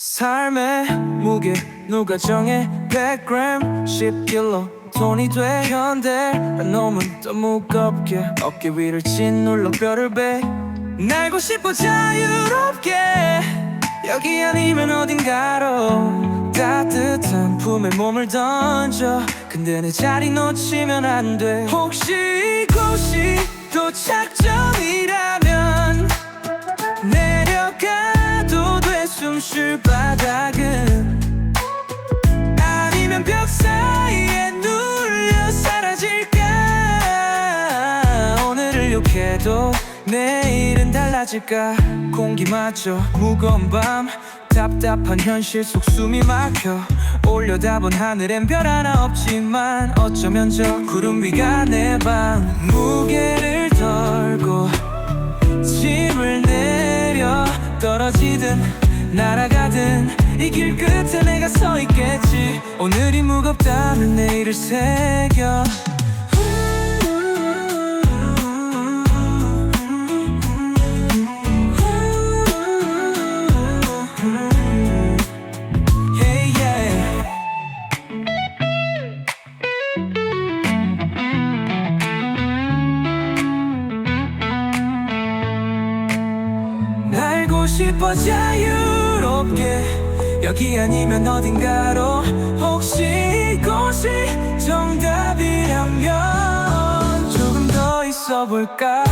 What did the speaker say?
삶의 무게 누가 정해? 100g 10kg 돈이 돼? 현대 놈은 더 무겁게. 어깨 위를 짓눌러 뼈를 배 날고 싶어 자유롭게. 여기 아니면 어딘가로. 따뜻한 품에 몸을 던져. 근데 내 자리 놓치면 안 돼. 혹시 이곳이 도착 숨쉴 바닥은 아니면 벽 사이에 눌려 사라질까? 오늘을 욕해도 내일은 달라질까? 공기마저 무거운 밤 답답한 현실 속 숨이 막혀. 올려다본 하늘엔 별 하나 없지만 어쩌면 저 구름 위가 내 방 무게를 덜고 짐을 내려 떨어지든 날아가든 이 길 끝에 내가 서 있겠지. 오늘이 무겁다면 내일을 새겨. 싶어 자유 롭게. 여기 아니면 어딘가로 혹시 이곳이 정답이라면 조금 더 있어 볼까